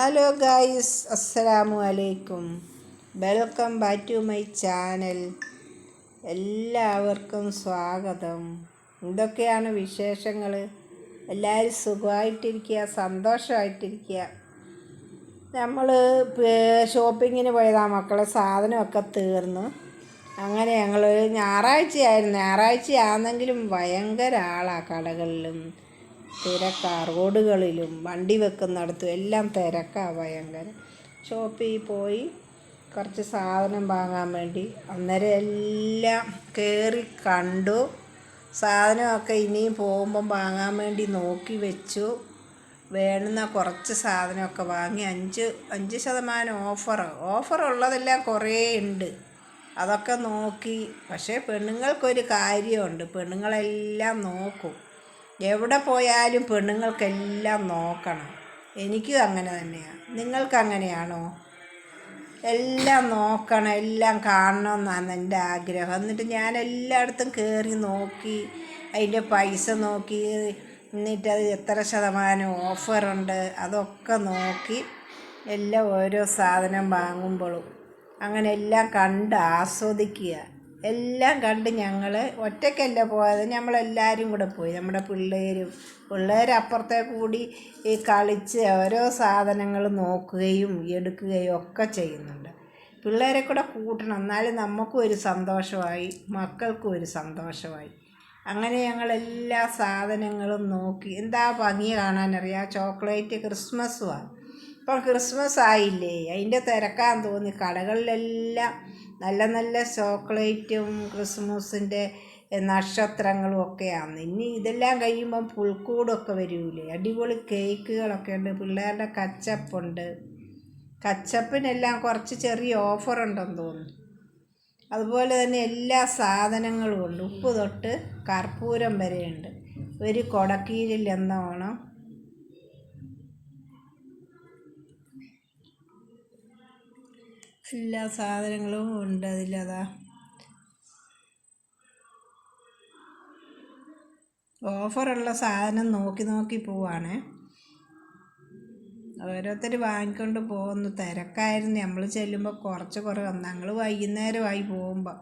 Hello guys അസ്സലാമു അലൈക്കും welcome back to my channel എല്ലാവർക്കും സ്വാഗതം. എന്തൊക്കെയാണ് വിശേഷങ്ങൾ എല്ലാവരും സുഖമായിട്ടിരിക്കുക സന്തോഷമായിട്ടിരിക്കുക. നമ്മൾ ഷോപ്പിങ്ങിന് പോയതാ. മക്കളെ സാധനമൊക്കെ തീർന്നു. അങ്ങനെ ഞങ്ങൾ ഞായറാഴ്ചയായിരുന്നു. ഞായറാഴ്ചയാണെങ്കിലും ഭയങ്കര ആളാണ് കടകളിലും. തിരക്കാ റോഡുകളിലും വണ്ടി വെക്കുന്നിടത്തും എല്ലാം തിരക്കാ ഭയങ്കര. ഷോപ്പിൽ പോയി കുറച്ച് സാധനം വാങ്ങാൻ വേണ്ടി അന്നേരം എല്ലാം കയറി കണ്ടു. സാധനമൊക്കെ ഇനിയും പോകുമ്പം വാങ്ങാൻ വേണ്ടി നോക്കി വെച്ചു. വേണ്ടുന്ന കുറച്ച് സാധനമൊക്കെ വാങ്ങി. അഞ്ച് അഞ്ച് ശതമാനം ഓഫർ ഓഫർ ഉള്ളതെല്ലാം കുറേ ഉണ്ട്. അതൊക്കെ നോക്കി. പക്ഷേ പെണ്ണുങ്ങൾക്കൊരു കാര്യമുണ്ട്. പെണ്ണുങ്ങളെല്ലാം നോക്കും. എവിടെ പോയാലും പെണ്ണുങ്ങൾക്കെല്ലാം നോക്കണം. എനിക്കും അങ്ങനെ തന്നെയാണ് നിങ്ങൾക്കങ്ങനെയാണോ? എല്ലാം നോക്കണം എല്ലാം കാണണം എന്നാണ് എന്റെ ആഗ്രഹം. എന്നിട്ട് ഞാൻ എല്ലായിടത്തും കയറി നോക്കി അതിന്റെ പൈസ നോക്കി എന്നിട്ട് അത് എത്ര ശതമാനം ഓഫറുണ്ട് അതൊക്കെ നോക്കി എല്ലാം ഓരോ സാധനം വാങ്ങുമ്പോഴും അങ്ങനെ എല്ലാം കണ്ട് ആസ്വദിക്കുക. എല്ലാം കണ്ട് ഞങ്ങൾ ഒറ്റയ്ക്കല്ല പോയത്? നമ്മളെല്ലാവരും കൂടെ പോയി. നമ്മുടെ പിള്ളേരും. പിള്ളേരപ്പുറത്തെ കൂടി ഈ കളിച്ച് ഓരോ സാധനങ്ങൾ നോക്കുകയും എടുക്കുകയും ഒക്കെ ചെയ്യുന്നുണ്ട്. പിള്ളേരെ കൂടെ കൂട്ടണം. എന്നാലും നമുക്കും ഒരു സന്തോഷമായി. മക്കൾക്കും ഒരു സന്തോഷമായി. അങ്ങനെ ഞങ്ങൾ എല്ലാ സാധനങ്ങളും നോക്കി. എന്താ ഭംഗി കാണാനറിയാം? ചോക്ലേറ്റ് ക്രിസ്മസുമാണ് ഇപ്പം ക്രിസ്മസ് ആയില്ലേ അതിന്റെ തിരക്കാൻ തോന്നി. കടകളിലെല്ലാം നല്ല നല്ല ചോക്ലേറ്റും ക്രിസ്മസിന്റെ നക്ഷത്രങ്ങളും ഒക്കെയാണ്. ഇനി ഇതെല്ലാം കഴിയുമ്പം പുൽക്കൂടൊക്കെ വരൂലേ. അടിപൊളി കേക്കുകളൊക്കെ ഉണ്ട്. പിള്ളേരുടെ കച്ചപ്പുണ്ട്. കച്ചപ്പിനെല്ലാം കുറച്ച് ചെറിയ ഓഫറുണ്ടെന്ന് തോന്നുന്നു. അതുപോലെ തന്നെ എല്ലാ സാധനങ്ങളും ഉണ്ട്. ഉപ്പ് തൊട്ട് കർപ്പൂരം വരെയുണ്ട്. ഒരു കൊടക്കീരിൽ എന്നോണം എല്ലാ സാധനങ്ങളും ഉണ്ട് അതിലതാ. ഓഫറുള്ള സാധനം നോക്കി നോക്കി പോവാണ്. ഓരോരുത്തർ വാങ്ങിക്കൊണ്ട് പോകുന്നു. തിരക്കായിരുന്നു. നമ്മൾ ചെല്ലുമ്പോൾ കുറച്ച് കുറവ് ഞങ്ങൾ വൈകുന്നേരമായി പോകുമ്പോൾ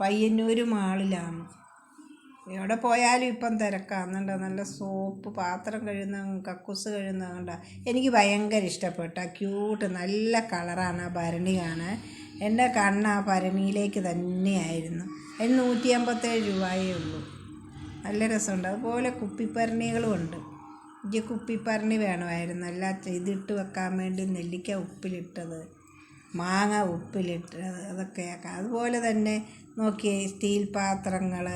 പയ്യന്നൂർ മാളിലാണ്. എവിടെ പോയാലും ഇപ്പം തിരക്കാന്നുണ്ട് നല്ല സോപ്പ് പാത്രം കഴുകുന്ന കക്കൂസ് കഴുകുന്നതുകൊണ്ട് കണ്ട. എനിക്ക് ഭയങ്കര ഇഷ്ടപ്പെട്ട ക്യൂട്ട് നല്ല കളറാണ് ആ ഭരണി കാണാൻ. എന്റെ കണ്ണ് ആ ഭരണിയിലേക്ക് തന്നെയായിരുന്നു. അതിന് നൂറ്റി അമ്പത്തേഴ് രൂപയേ ഉള്ളൂ. നല്ല രസമുണ്ട്. അതുപോലെ കുപ്പിപ്പരണികളും ഉണ്ട്. എനിക്ക് കുപ്പിപ്പരണി വേണമായിരുന്നു. അല്ല ഇതിട്ട് വെക്കാൻ വേണ്ടി നെല്ലിക്ക ഉപ്പിലിട്ടത് മാങ്ങ ഉപ്പിലിട്ടത് അതൊക്കെയൊക്കെ അതുപോലെ തന്നെ നോക്കിയേ സ്റ്റീൽ പാത്രങ്ങൾ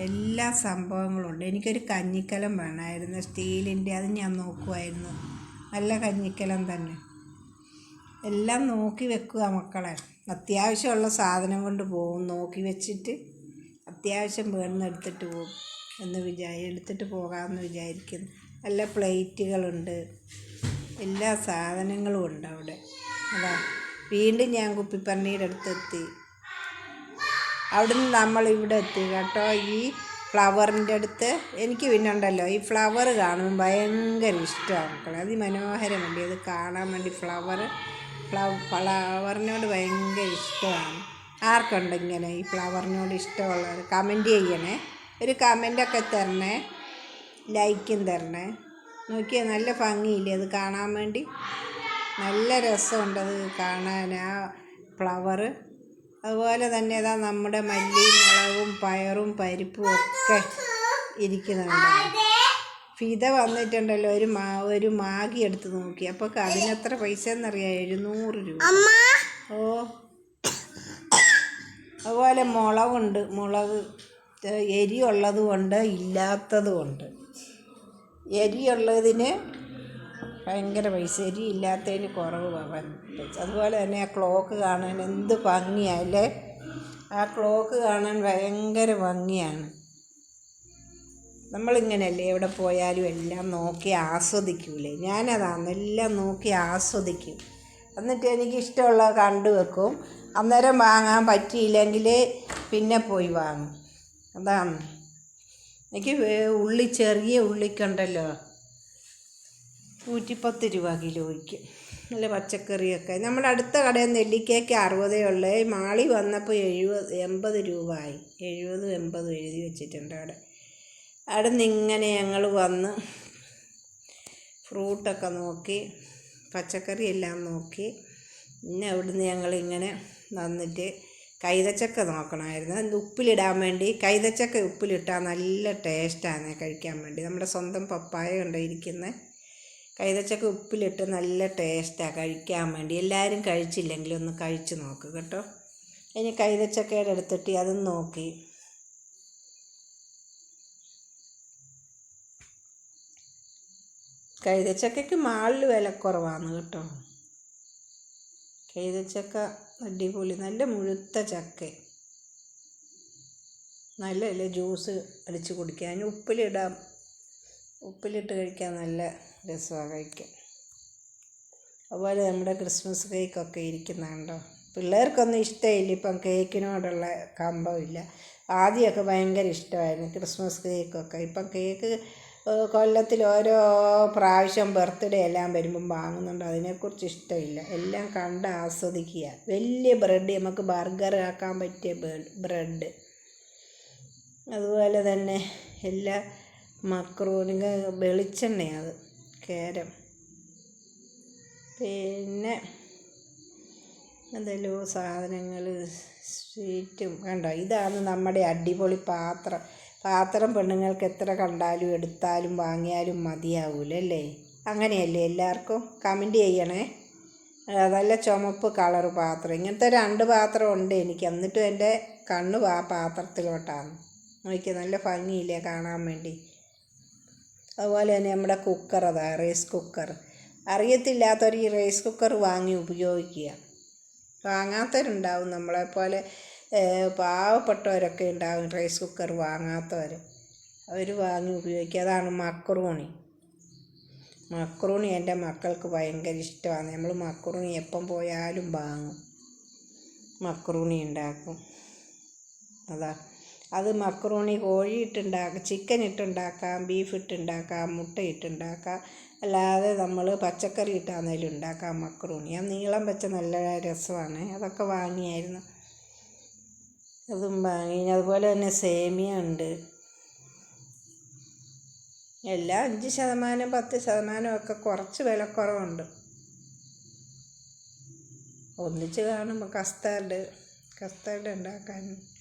എല്ലാ സംഭവങ്ങളുമുണ്ട് എനിക്കൊരു കഞ്ഞിക്കലം വേണമായിരുന്നു സ്റ്റീലിന്റെ അത് ഞാൻ നോക്കുമായിരുന്നു നല്ല കഞ്ഞിക്കലം തന്നെ. എല്ലാം നോക്കി വെക്കുക മക്കളെ. അത്യാവശ്യമുള്ള സാധനം കൊണ്ട് പോകും. നോക്കി വെച്ചിട്ട് അത്യാവശ്യം വേണമെന്ന് എടുത്തിട്ട് പോകും എന്ന് വിചാരി എടുത്തിട്ട് പോകാമെന്ന് വിചാരിക്കുന്നു. നല്ല പ്ലേറ്റുകളുണ്ട്. എല്ലാ സാധനങ്ങളും ഉണ്ട് അവിടെ. അതാ. വീണ്ടും ഞാൻ കുപ്പിപ്പന്നിയുടെ അടുത്തെത്തി. അവിടുന്ന് നമ്മൾ ഇവിടെ എത്തി കേട്ടോ. ഈ ഫ്ലവറിന്റെ അടുത്ത് എനിക്ക് പിന്നെ ഉണ്ടല്ലോ ഈ ഫ്ലവർ കാണുമ്പോൾ ഭയങ്കര ഇഷ്ടമാണ് മക്കളെ. അതിമനോഹരമുണ്ട് അത് കാണാൻ വേണ്ടി ഫ്ലവർ ഫ്ലവ ഫ്ലവറിനോട് ഭയങ്കര ഇഷ്ടമാണ്. ആർക്കുണ്ട് ഇങ്ങനെ ഈ ഫ്ലവറിനോട് ഇഷ്ടമുള്ളവർ? കമന്റ് ചെയ്യണേ. ഒരു കമന്റൊക്കെ തരണേ. ലൈക്കും തരണേ. നോക്കിയാൽ നല്ല ഭംഗിയില്ലേ അത് കാണാൻ വേണ്ടി? നല്ല രസമുണ്ട് അത് കാണാൻ. ആ ഫ്ലവർ അതുപോലെ തന്നെ ഇതാ നമ്മുടെ മല്ലിയും മുളകും പയറും പരിപ്പും ഒക്കെ ഇരിക്കുന്നുണ്ട്. ഫിത വന്നിട്ടുണ്ടല്ലോ ഒരു മാ ഒരു മാഗി എടുത്ത് നോക്കി. അപ്പോൾ അതിനെത്ര പൈസ എന്നറിയാം എഴുന്നൂറ് രൂപ. ഓ. അതുപോലെ മുളകുണ്ട്. മുളക് എരിയുള്ളതുകൊണ്ട് ഇല്ലാത്തതുകൊണ്ട്. എരിയുള്ളതിന് ഭയങ്കര പൈസ എരി ഇല്ലാത്തതിന് കുറവ് പൈസ അതുപോലെ തന്നെ ആ ക്ലോക്ക് കാണാൻ എന്ത് ഭംഗിയല്ലേ ആ ക്ലോക്ക് കാണാൻ ഭയങ്കര ഭംഗിയാണ്. നമ്മളിങ്ങനെയല്ലേ എവിടെ പോയാലും എല്ലാം നോക്കി ആസ്വദിക്കൂലേ? ഞാനതാണ് എല്ലാം നോക്കി ആസ്വദിക്കും. എന്നിട്ട് എനിക്ക് ഇഷ്ടമുള്ളത് കണ്ടു വെക്കും. അന്നേരം വാങ്ങാൻ പറ്റിയില്ലെങ്കിൽ പിന്നെ പോയി വാങ്ങും. അതാണ്. എനിക്ക് ഉള്ളി ചെറിയ ഉള്ളിക്കുണ്ടല്ലോ. നൂറ്റിപ്പത്ത് രൂപ കിലോയ്ക്ക്. നല്ല പച്ചക്കറിയൊക്കെ. നമ്മുടെ അടുത്ത കടയിൽ നെല്ലിക്കയ്ക്ക് അറുപതേ ഉള്ളേ. മാളി വന്നപ്പോൾ എഴുപത് എൺപത് രൂപ ആയി എഴുപതും എൺപതും എഴുതി വെച്ചിട്ടുണ്ട് അവിടെ. അവിടെ നിന്ന് ഇങ്ങനെ ഞങ്ങൾ വന്ന് ഫ്രൂട്ടൊക്കെ നോക്കി പച്ചക്കറി എല്ലാം നോക്കി. പിന്നെ അവിടുന്ന് ഞങ്ങളിങ്ങനെ വന്നിട്ട് കൈതച്ചക്ക നോക്കണമായിരുന്നു. അത് ഉപ്പിലിടാൻ വേണ്ടി. കൈതച്ചക്ക ഉപ്പിലിട്ടാൽ നല്ല ടേസ്റ്റാണ് കഴിക്കാൻ വേണ്ടി. നമ്മുടെ സ്വന്തം പപ്പായ കൊണ്ട് ഇരിക്കുന്നത് കൈതച്ചക്ക ഉപ്പിലിട്ട് നല്ല ടേസ്റ്റാണ് കഴിക്കാൻ വേണ്ടി. എല്ലാവരും കഴിച്ചില്ലെങ്കിൽ ഒന്ന് കഴിച്ച് നോക്ക് കേട്ടോ. ഇനി കൈതച്ചക്കയുടെ എടുത്തിട്ട് അതും നോക്കി. കൈതച്ചക്കയ്ക്ക് മാളിൽ വില കുറവാണ് കേട്ടോ. കൈതച്ചക്ക അടിപൊളി നല്ല മുഴുത്ത ചക്ക. നല്ല അല്ലേ ജ്യൂസ് അടിച്ച് കുടിക്കാൻ ഉപ്പിലിടാം. ഉപ്പിലിട്ട് കഴിക്കാൻ നല്ല രസമാണ് കഴിക്കാൻ. അതുപോലെ നമ്മുടെ ക്രിസ്മസ് കേക്കൊക്കെ ഇരിക്കുന്ന കണ്ടോ പിള്ളേർക്കൊന്നും ഇഷ്ടമില്ല ഇപ്പം കേക്കിനോടുള്ള കമ്പമില്ല. ആദ്യമൊക്കെ ഭയങ്കര ഇഷ്ടമായിരുന്നു ക്രിസ്മസ് കേക്കൊക്കെ. ഇപ്പം കേക്ക് കൊല്ലത്തിൽ ഓരോ പ്രാവശ്യം ബർത്ത്ഡേ എല്ലാം വരുമ്പം വാങ്ങുന്നുണ്ട്. അതിനെക്കുറിച്ച് ഇഷ്ടമില്ല. എല്ലാം കണ്ട് ആസ്വദിക്കുക. വലിയ ബ്രെഡ് നമുക്ക് ബർഗർ ആക്കാൻ പറ്റിയ ബ്രെഡ്. അതുപോലെ തന്നെ എല്ലാ മക്രോണിക വെളിച്ചെണ്ണയാണ് അത് കേരം. പിന്നെ എന്തെല്ലോ സാധനങ്ങൾ സ്വീറ്റും കണ്ടോ? ഇതാണ് നമ്മുടെ അടിപൊളി പാത്രം. പാത്രം പെണ്ണുങ്ങൾക്ക് എത്ര കണ്ടാലും എടുത്താലും വാങ്ങിയാലും മതിയാവൂലല്ലേ? അങ്ങനെയല്ലേ എല്ലാവർക്കും? കമന്റ് ചെയ്യണേ. നല്ല ചുമപ്പ് കളർ പാത്രം. ഇങ്ങനത്തെ രണ്ട് പാത്രം ഉണ്ട് എനിക്ക്. എന്നിട്ടും എന്റെ കണ്ണ് ആ പാത്രത്തിലോട്ടാണ്. നോക്കിയാൽ നല്ല ഭംഗിയില്ലേ കാണാൻ വേണ്ടി. അതുപോലെ തന്നെ നമ്മുടെ കുക്കർ അതാ റൈസ് കുക്കർ അറിയത്തില്ലാത്തവർ ഈ റൈസ് കുക്കർ വാങ്ങി ഉപയോഗിക്കുക. വാങ്ങാത്തവരുണ്ടാവും നമ്മളെപ്പോലെ പാവപ്പെട്ടവരൊക്കെ ഉണ്ടാവും റൈസ് കുക്കർ വാങ്ങാത്തവർ അവർ വാങ്ങി ഉപയോഗിക്കുക. അതാണ് മക്രൂണി മക്രൂണി എന്റെ മക്കൾക്ക് ഭയങ്കര ഇഷ്ടമാണ്. നമ്മൾ മക്രൂണി എപ്പം പോയാലും വാങ്ങും. മക്രൂണി ഉണ്ടാക്കും. അതാ. അത് മക്രൂണി കോഴി ഇട്ടുണ്ടാക്കാം ചിക്കൻ ഇട്ടുണ്ടാക്കാം ബീഫ് ഇട്ടുണ്ടാക്കാം മുട്ട ഇട്ടുണ്ടാക്കാം അല്ലാതെ നമ്മൾ പച്ചക്കറി ഇട്ടാന്നേലും ഉണ്ടാക്കാം മക്രൂണി. ആ നീളം വെച്ച നല്ല രസമാണ്. അതൊക്കെ വാങ്ങിയായിരുന്നു. അതും വാങ്ങി. അതുപോലെ തന്നെ സേമിയ ഉണ്ട്. എല്ലാം അഞ്ച് ശതമാനം പത്ത് ശതമാനം ഒക്കെ കുറച്ച് വിലക്കുറവുണ്ട്. ഒന്നിച്ച് കാണുമ്പോൾ കസ്റ്റാർഡ് കസ്റ്റാർഡ് ഉണ്ടാക്കാൻ.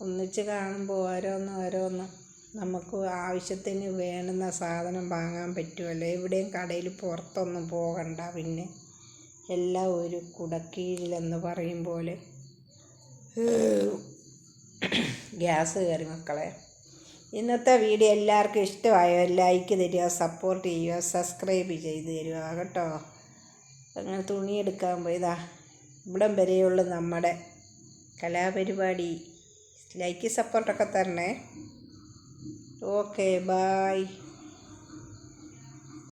ഒന്നിച്ച് കാണുമ്പോൾ ഓരോന്ന് ഓരോന്ന് നമുക്ക് ആവശ്യത്തിന് വേണ്ടുന്ന സാധനം വാങ്ങാൻ പറ്റുമല്ലോ എവിടെയും കടയിൽ പുറത്തൊന്നും പോകണ്ട പിന്നെ. എല്ലാം ഒരു കുടക്കീഴിലെന്ന് പറയും പോലെ. ഗ്യാസ് കയറി മക്കളെ. ഇന്നത്തെ വീഡിയോ എല്ലാവർക്കും ഇഷ്ടമായോ? ലൈക്ക് തരിക സപ്പോർട്ട് ചെയ്യുക സബ്സ്ക്രൈബ് ചെയ്ത് തരിക കേട്ടോ. അങ്ങനെ തുണിയെടുക്കാൻ പോയതാ. ഇവിടം വരെയുള്ള നമ്മുടെ കലാപരിപാടി. ലൈക്ക് സപ്പോർട്ടൊക്കെ തരണേ. Okay bye